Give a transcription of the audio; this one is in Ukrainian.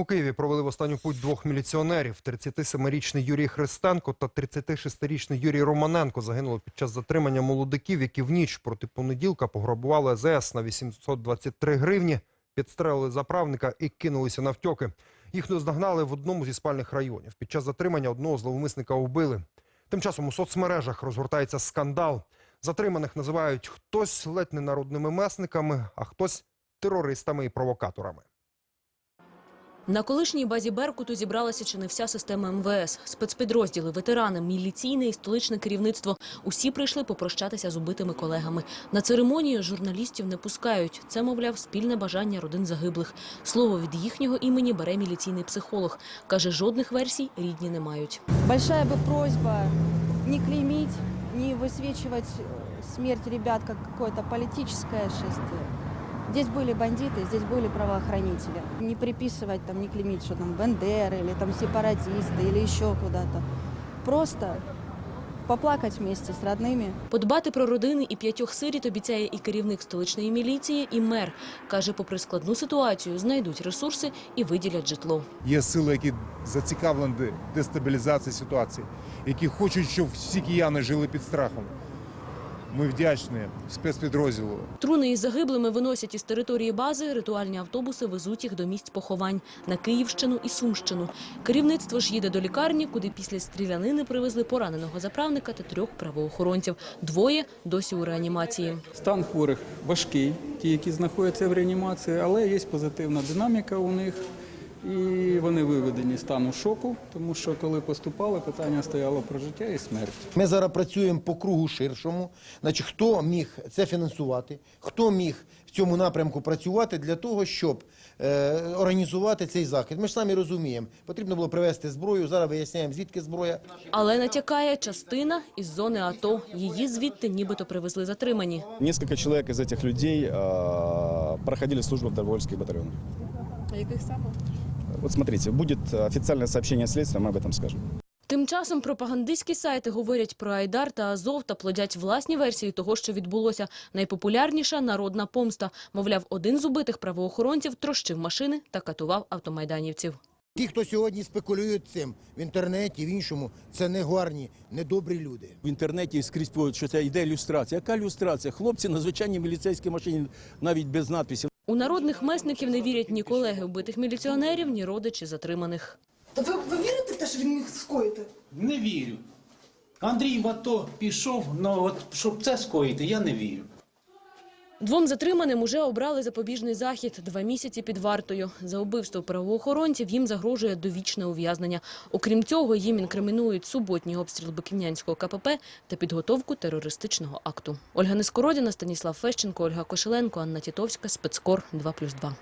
У Києві провели в останню путь двох міліціонерів. 37-річний Юрій Христенко та 36-річний Юрій Романенко загинули під час затримання молодиків, які в ніч проти понеділка пограбували АЗС на 823 гривні, підстрелили заправника і кинулися навтьоки. Їх наздогнали в одному зі спальних районів. Під час затримання одного зловмисника вбили. Тим часом у соцмережах розгортається скандал. Затриманих називають хтось ледь не народними месниками, а хтось терористами і провокаторами. На колишній базі Беркуту зібралася чи не вся система МВС. Спецпідрозділи, ветерани, міліційне і столичне керівництво. Усі прийшли попрощатися з убитими колегами. На церемонію журналістів не пускають. Це, мовляв, спільне бажання родин загиблих. Слово від їхнього імені бере міліційний психолог. Каже, жодних версій рідні не мають. Большая бы просьба не клеймить, не высвечивать э, смерть ребят как какое-то политическое шествие. Здесь были бандиты, здесь были правоохранители. Не приписывать, там, не клеймить, что там бандеры или там сепаратисты или еще куда-то. Просто поплакать вместе с родными. Подбати про родини і п'ятьох сиріт обіцяє і керівник столичної міліції, і мер. Каже, попри складну ситуацію, знайдуть ресурси і виділять житло. Є сили, які зацікавлені в дестабілізації ситуації, які хочуть, щоб всі кияни жили під страхом. Ми вдячні спецпідрозділу. Труни із загиблими виносять із території бази, ритуальні автобуси везуть їх до місць поховань на Київщину і Сумщину. Керівництво ж їде до лікарні, куди після стрілянини привезли пораненого заправника та трьох правоохоронців. Двоє досі у реанімації. Стан хворих важкий, ті, які знаходяться в реанімації, але є позитивна динаміка у них. І вони виведені з стану шоку, тому що коли поступали, питання стояло про життя і смерть. Ми зараз працюємо по кругу ширшому. Значить, хто міг це фінансувати, хто міг в цьому напрямку працювати для того, щоб е, організувати цей захід. Ми ж самі розуміємо, потрібно було привезти зброю. Зараз виясняємо, звідки зброя. Але натякає частина із зони АТО. Її звідти нібито привезли затримані. Несколько человек из этих людей э, проходили службу в добровольских батальонах. А яких саме? Вот смотрите, будет официальное сообщение следствия, мы об этом скажем. Тим часом пропагандистські сайти говорять про Айдар та Азов та плодять власні версії того, що відбулося. Найпопулярніша – народна помста. Мовляв, один з убитих правоохоронців трощив машини та катував автомайданівців. Ті, хто сьогодні спекулюють цим в інтернеті, в іншому, це не гарні, не добрі люди. В інтернеті скрізь що це йде люстрація. Яка люстрація? Хлопці на звичайній міліцейській машині, навіть без надписів. У народних месників не вірять ні колеги вбитих міліціонерів, ні родичі затриманих. Та ви, ви вірите в те, що він міг скоїти? Не вірю. Андрій в АТО пішов, але от щоб це скоїти, я не вірю. Двом затриманим уже обрали запобіжний захід – два місяці під вартою. За убивство правоохоронців їм загрожує довічне ув'язнення. Окрім цього, їм інкримінують суботній обстріл Биківнянського КПП та підготовку терористичного акту. Ольга Нескородіна, Станіслав Фещенко, Ольга Кошеленко, Анна Тітовська, Спецкор 2+,2.